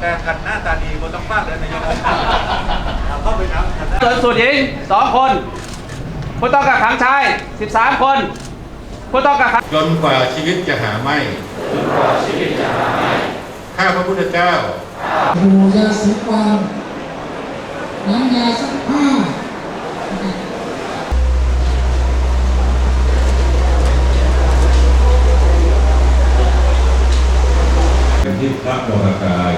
แต่ขันหน้าตาดีก็ต้องมากเลยนายกเอาเข้าไปน้ำขันหน้าส่วนสูตรหญิงสองคน ผู้ต้องกักขังชาย 13 คน ผู้ต้องกักขังจนกว่าชีวิตจะหาไม่ข้าพระพุทธเจ้าดูยาสีฟันน้ำยาซักผ้าเป็นที่พระวรากาย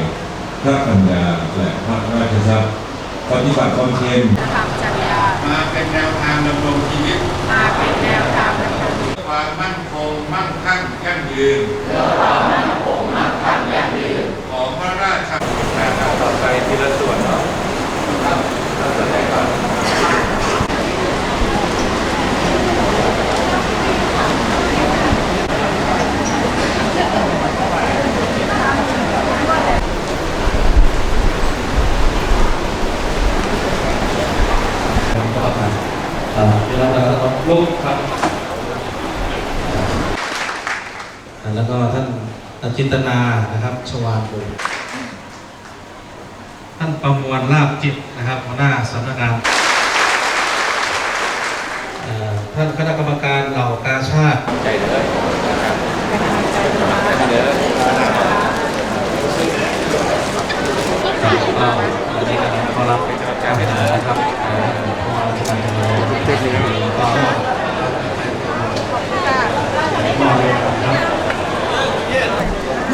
พระปัญญาและพระราชทรัพย์ปฏิบัติความเพียรทำจริยามาเป็นแนวทางดำรงชีวิต มาเป็นแนวทางในการความมั่นคงมั่งคั่งยั่งยืนของพระราช ต่อไปทีละส่วนเนาะเราจะได้ก่อน พี่น้องนะครับลูกครับแล้วก็ท่านจินตนานะครับ ชวานบุญท่านประมวลลาบจิตนะครับหัวหน้าสำนักงานท่านคณะกรรมการเหล่ากาชาติใจเลยนะครับเดี๋ยวก็อันนี้นะครับขอรับเป็นกรรมการนะครับ ทุ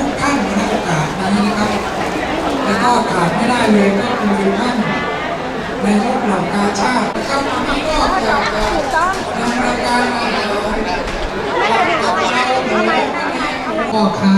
กท่านในโอกาสนี้นะครับแล้วก็ขาดไม่ได้เลยก็คือท่านนายกเหล่ากาชาติครับวันนี้ก็อยากจะนำรายการมาหากับชาหนือพ่อค้า